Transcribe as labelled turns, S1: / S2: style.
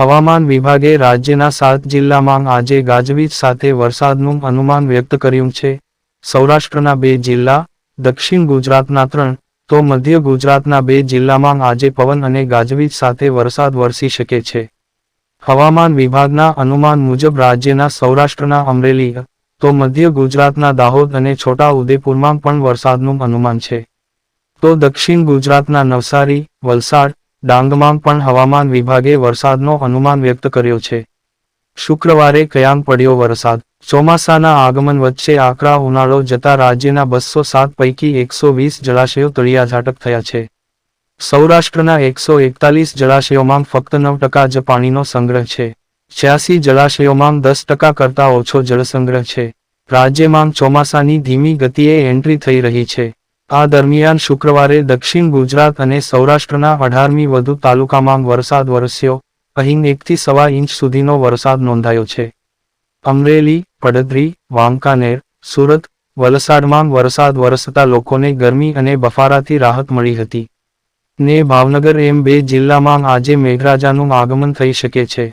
S1: હવામાન વિભાગે રાજ્યના સાત જિલ્લામાં આજે ગાજવીજ સાથે વરસાદનું અનુમાન વ્યક્ત કર્યું છે. સૌરાષ્ટ્રના બે જિલ્લા, દક્ષિણ ગુજરાતના ત્રણ, તો મધ્ય ગુજરાતના બે જિલ્લામાં આજે પવન અને ગાજવીજ સાથે વરસાદ વરસી શકે છે. હવામાન વિભાગના અનુમાન મુજબ રાજ્યના સૌરાષ્ટ્રના અમરેલી, તો મધ્ય ગુજરાતના દાહોદ અને છોટા ઉદેપુરમાં પણ વરસાદનું અનુમાન છે. તો દક્ષિણ ગુજરાતના નવસારી, વલસાડ ડાંગમાં પણ હવામાન વિભાગે વરસાદનો અનુમાન વ્યક્ત કર્યો છે. શુક્રવારે કયામ પડ્યો વરસાદ. ચોમાસાના આગમન વચ્ચે આકરા ઉનાળો જતા રાજ્યના બસો સાત પૈકી એકસો વીસ જળાશયો તળિયાઝાટક થયા છે. સૌરાષ્ટ્રના એકસો એકતાલીસ જળાશયોમાં ફક્ત નવ ટકા જ પાણીનો સંગ્રહ છે. છ્યાસી જળાશયોમાં દસ ટકા કરતાં ઓછો જળસંગ્રહ છે. રાજ્યમાં ચોમાસાની ધીમી ગતિએ એન્ટ્રી થઈ રહી છે. આ દરમિયાન શુક્રવારે દક્ષિણ ગુજરાત અને સૌરાષ્ટ્રના અઢારમી વધુ તાલુકામાં વરસાદ વરસ્યો. અહીં એકથી સવા ઇંચ સુધીનો વરસાદ નોંધાયો છે. અમરેલી પડદરી વાંકાનેર, સુરત, વલસાડમાં વરસાદ વરસતા લોકોને ગરમી અને બફારાથી રાહત મળી હતી. ને ભાવનગર એમ બે જિલ્લામાં આજે મેઘરાજાનું આગમન થઈ શકે છે.